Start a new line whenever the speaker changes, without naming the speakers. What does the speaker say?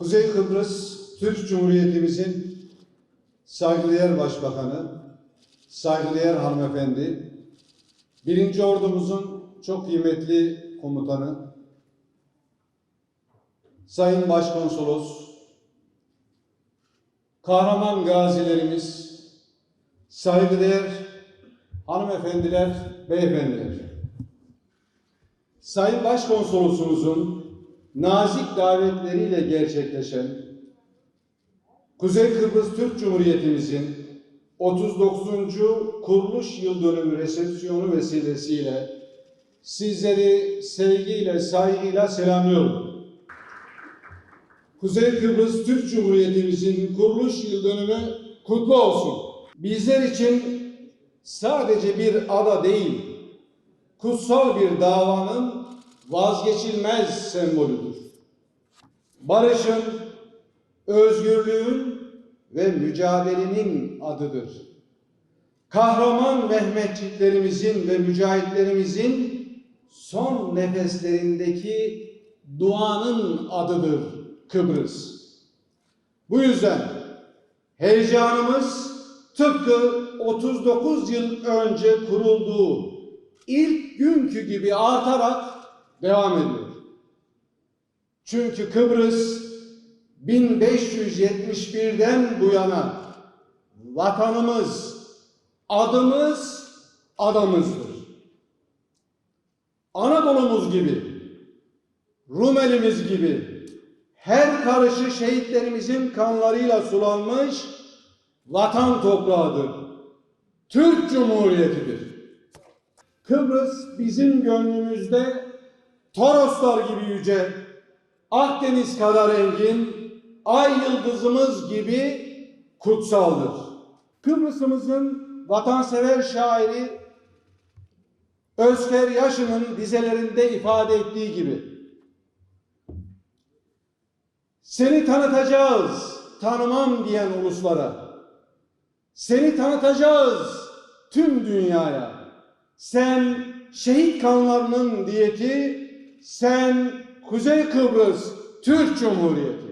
Kuzey Kıbrıs Türk Cumhuriyetimizin saygıdeğer Başbakanı, saygıdeğer hanımefendi, birinci ordumuzun çok kıymetli komutanı, Sayın Başkonsolos, kahraman gazilerimiz, saygıdeğer hanımefendiler, beyefendiler. Sayın Başkonsolosumuzun nazik davetleriyle gerçekleşen Kuzey Kıbrıs Türk Cumhuriyetimizin 39. kuruluş yıl dönümü resepsiyonu vesilesiyle sizleri sevgiyle, saygıyla selamlıyorum. Kuzey Kıbrıs Türk Cumhuriyetimizin kuruluş yıl dönümü kutlu olsun. Bizler için sadece bir ada değil, kutsal bir davanın vazgeçilmez sembolüdür. Barışın, özgürlüğün ve mücadelenin adıdır. Kahraman Mehmetçiklerimizin ve mücahitlerimizin son nefeslerindeki duanın adıdır Kıbrıs. Bu yüzden heyecanımız tıpkı 39 yıl önce kurulduğu ilk günkü gibi artarak devam ediyor. Çünkü Kıbrıs 1571'den bu yana vatanımız, adımız, adamızdır. Anadolu'muz gibi, Rumelimiz gibi her karışı şehitlerimizin kanlarıyla sulanmış vatan toprağıdır. Türk Cumhuriyeti'dir. Kıbrıs bizim gönlümüzde Toroslar gibi yüce, Akdeniz kadar engin, ay yıldızımız gibi kutsaldır. Kıbrıs'ımızın vatansever şairi Özker Yaşı'nın dizelerinde ifade ettiği gibi seni tanıtacağız tanımam diyen uluslara. Seni tanıtacağız tüm dünyaya. Sen şehit kanlarının diyeti, sen Kuzey Kıbrıs Türk Cumhuriyeti.